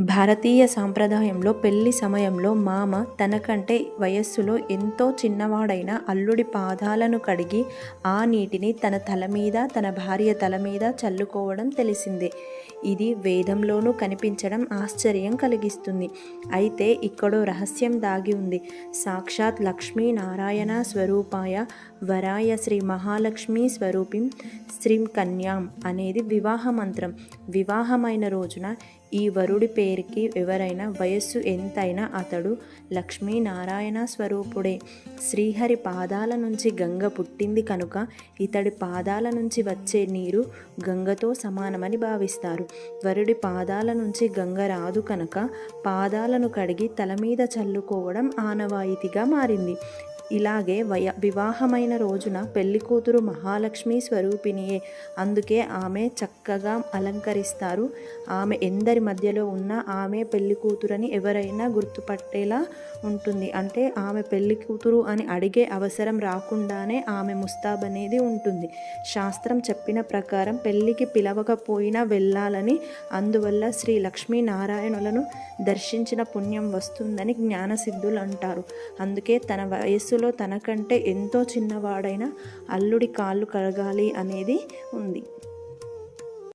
భారతీయ సాంప్రదాయంలో పెళ్ళి సమయంలో మామ తనకంటే వయస్సులో ఎంతో చిన్నవాడైన అల్లుడి పాదాలను కడిగి ఆ నీటిని తన తల మీద తన భార్య తల మీద చల్లుకోవడం తెలిసిందే. ఇది వేదంలోనూ కనిపించడం ఆశ్చర్యం కలిగిస్తుంది. అయితే ఇక్కడో రహస్యం దాగి ఉంది. సాక్షాత్ లక్ష్మీనారాయణ స్వరూపాయ వరాయ శ్రీ మహాలక్ష్మి స్వరూపిం శ్రీం కన్యాం అనేది వివాహ మంత్రం. వివాహమైన రోజున ఈ వరుడి పేరుకి ఎవరైనా వయస్సు ఎంతైనా అతడు లక్ష్మీనారాయణ స్వరూపుడే. శ్రీహరి పాదాల నుంచి గంగ పుట్టింది కనుక ఇతడి పాదాల నుంచి వచ్చే నీరు గంగతో సమానమని భావిస్తారు. వరుడి పాదాల నుంచి గంగ రాదు కనుక పాదాలను కడిగి తల మీద చల్లుకోవడం ఆనవాయితీగా మారింది. ఇలాగే వయ వివాహమైన రోజున పెళ్ళి కూతురు మహాలక్ష్మి స్వరూపిణియే. అందుకే ఆమె చక్కగా అలంకరిస్తారు. ఆమె ఎందరి మధ్యలో ఉన్న ఆమె పెళ్ళి కూతురని ఎవరైనా గుర్తుపట్టేలా ఉంటుంది. అంటే ఆమె పెళ్ళి కూతురు అని అడిగే అవసరం రాకుండానే ఆమె ముస్తాబ్ అనేది ఉంటుంది. శాస్త్రం చెప్పిన ప్రకారం పెళ్ళికి పిలవకపోయినా వెళ్ళాలని అందువల్ల శ్రీ లక్ష్మీనారాయణులను దర్శించిన పుణ్యం వస్తుందని జ్ఞానసిద్ధులు అంటారు. అందుకే తన వయస్సులో తనకంటే ఎంతో చిన్నవాడైన అల్లుడి కాళ్ళు కడగాలి అనేది ఉంది.